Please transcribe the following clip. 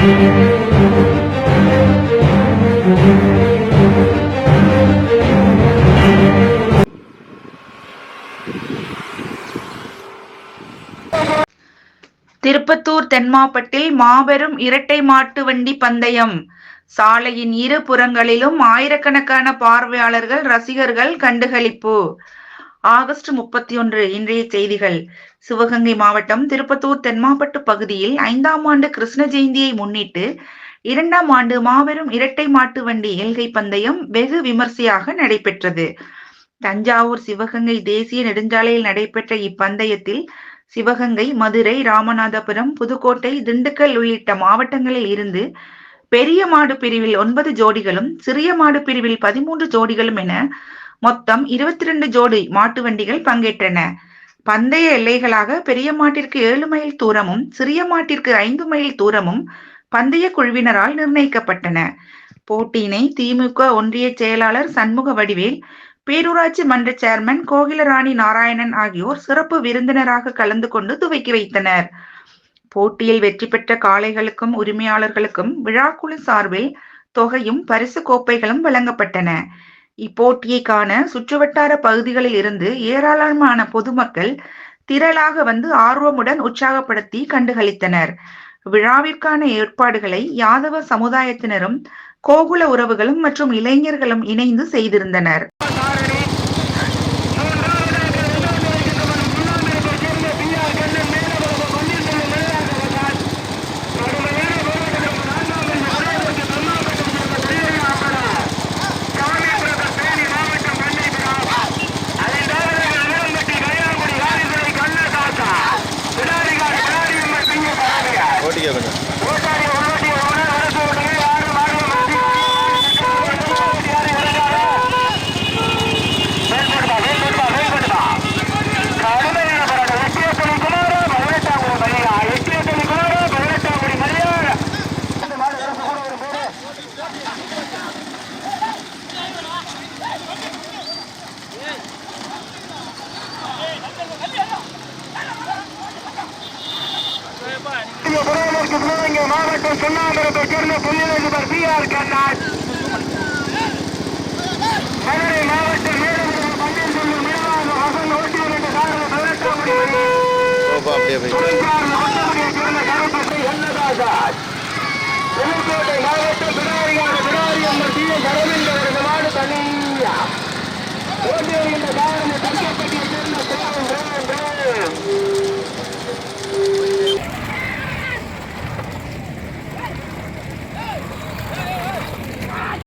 திருப்பத்தூர் தென்மாப்பட்டில் மாபெரும் இரட்டை மாட்டு வண்டி பந்தயம். சாலையின் இரு புறங்களிலும் ஆயிரக்கணக்கான பார்வையாளர்கள் ரசிகர்கள் கண்டுகளிப்பு. ஆகஸ்ட் முப்பத்தி ஒன்று இன்றைய செய்திகள். சிவகங்கை மாவட்டம் திருப்பத்தூர் தென்மாப்பட்டு பகுதியில் ஐந்தாம் ஆண்டு கிருஷ்ண ஜெயந்தியை முன்னிட்டு இரண்டாம் ஆண்டு மாபெரும் இரட்டை மாட்டு வண்டி எல்கை பந்தயம் வெகு விமர்சையாக நடைபெற்றது. தஞ்சாவூர் சிவகங்கை தேசிய நெடுஞ்சாலையில் நடைபெற்ற இப்பந்தயத்தில் சிவகங்கை மதுரை ராமநாதபுரம் புதுக்கோட்டை திண்டுக்கல் உள்ளிட்ட மாவட்டங்களில் இருந்து பெரிய மாடு பிரிவில் ஒன்பது ஜோடிகளும் சிறிய மாடு பிரிவில் பதிமூன்று ஜோடிகளும் என மொத்தம் இருபத்தி ரெண்டு ஜோடி மாட்டு வண்டிகள் பங்கேற்றன. பந்தய எல்லைகளாக பெரிய மாட்டிற்கு ஏழு மைல் தூரமும் சிறிய மாட்டிற்கு ஐந்து மைல் தூரமும் பந்தய குழுவினரால் நிர்ணயிக்கப்பட்டன. போட்டியினை திமுக ஒன்றிய செயலாளர் சண்முக வடிவேல் பேரூராட்சி மன்ற சேர்மன் கோகிலராணி நாராயணன் ஆகியோர் சிறப்பு விருந்தினராக கலந்து கொண்டு துவக்கி வைத்தனர். போட்டியில் வெற்றி பெற்ற காளைகளுக்கும் உரிமையாளர்களுக்கும் விழாக்குழு சார்பில் தொகையும் பரிசு கோப்பைகளும் வழங்கப்பட்டன. இப்போட்டியை காண சுற்றுவட்டார பகுதிகளில் இருந்து ஏராளமான பொதுமக்கள் திரளாக வந்து ஆர்வமுடன் உற்சாகப்படுத்தி கண்டுகளித்தனர். விழாவிற்கான ஏற்பாடுகளை யாதவ சமுதாயத்தினரும் கோகுல உறவுகளும் மற்றும் இளைஞர்களும் இணைந்து செய்திருந்தனர். மாவட்டம் சுண்ணாம்பரத்தை சேர்ந்த புள்ளியர் பி ஆர் கண்ணாட் மதுரை மாவட்டம் மேலும் பண்டில் சொல்லும் மேலாக வசந்த் ஓட்டியூர் என்ற காரணம் பதினெட்டாம் ஓப்பா அப்படியே போய் இந்த காரணம் தடுக்கப்பட்டியில் சேர்ந்த